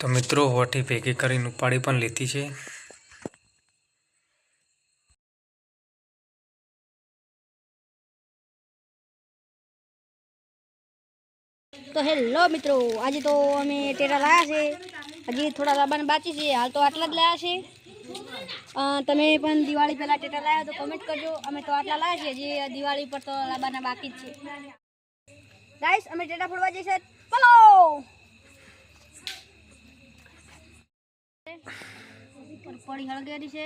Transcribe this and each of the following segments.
તો મિત્રો હોઠી ભેગી કરીને ઉપાડી પણ લીધી છે. તો હેલો મિત્રો, આજે તો અમે ટેરા લાયા છે. હજી થોડા લાબાને બાકી છે, હાલ તો આટલા જ લાયા છે. તમે પણ દિવાળી પહેલા ટેટા લાવ્યા તો કમેન્ટ કરજો. અમે તો આટલા લાયા છે, હજી દિવાળી પર તો લાવવાના બાકી જ છે. ગાઈસ અમે ટેટા ફોડવા જઈશું. ચલો! પડી હળગેરી છે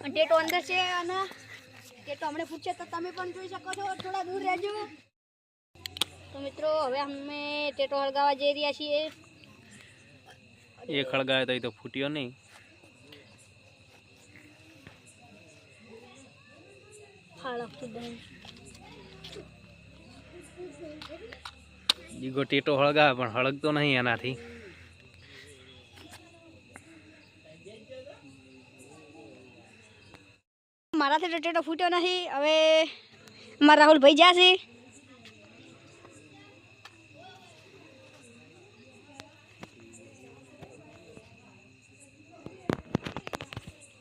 અને ટેટો અંદર છે અને ટેટો અમને પૂછે તો તમે પણ જોઈ શકો છો થોડા દૂર રહેજો તો મિત્રો હવે અમે ટેટો હળગાવા જઈ રહ્યા છીએ એ ખળગાવે તો એ તો ફૂટ્યો નહીં હળગતું દહીં જીગો ટેટો હળગાવે પણ હળગતો નહીં એનાથી મારાથી તો ટેટો ફૂટ્યો નથી હવે મારા રાહુલ ભાઈ જશે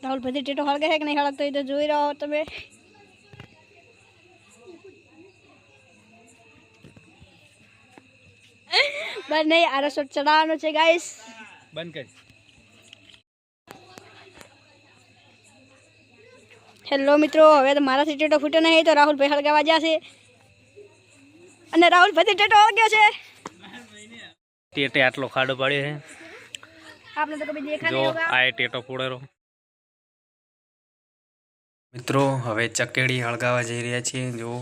રાહુલ ભાઈ ટેટો હળગે છે કે નહીં હળગતો એ તો જોઈ રહ્યો તમે બસ નહીં આરો શોટ ચડાવવાનો છે ગાઈસ બંધ કરી હેલો મિત્રો હવે તો મારાથી ટેટો ફૂટ્યો નહીં તો રાહુલભાઈ હળગાવા જશે અને રાહુલભાઈ ટેટો હળગ્યો છે. ટેટે આટલો ખાડો પાડ્યો છે. આપને તો કભી દેખા નહીં હોગા. આ ટેટો ફૂડેરો. મિત્રો હવે ચકેડી હળગાવા જઈ રહ્યા છીએ. જો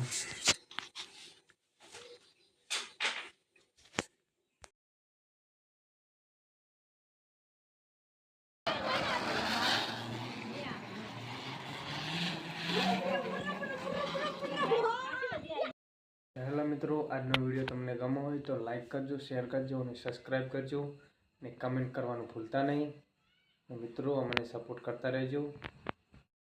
મિત્રો, આજનો વીડિયો તમને ગમો હોય તો લાઇક કરજો શેર કરજો અને સબસ્ક્રાઈબ કરજો. અને કમેન્ટ કરવાનું ભૂલતા નહીં. મિત્રો, અમને સપોર્ટ કરતા રહેજો.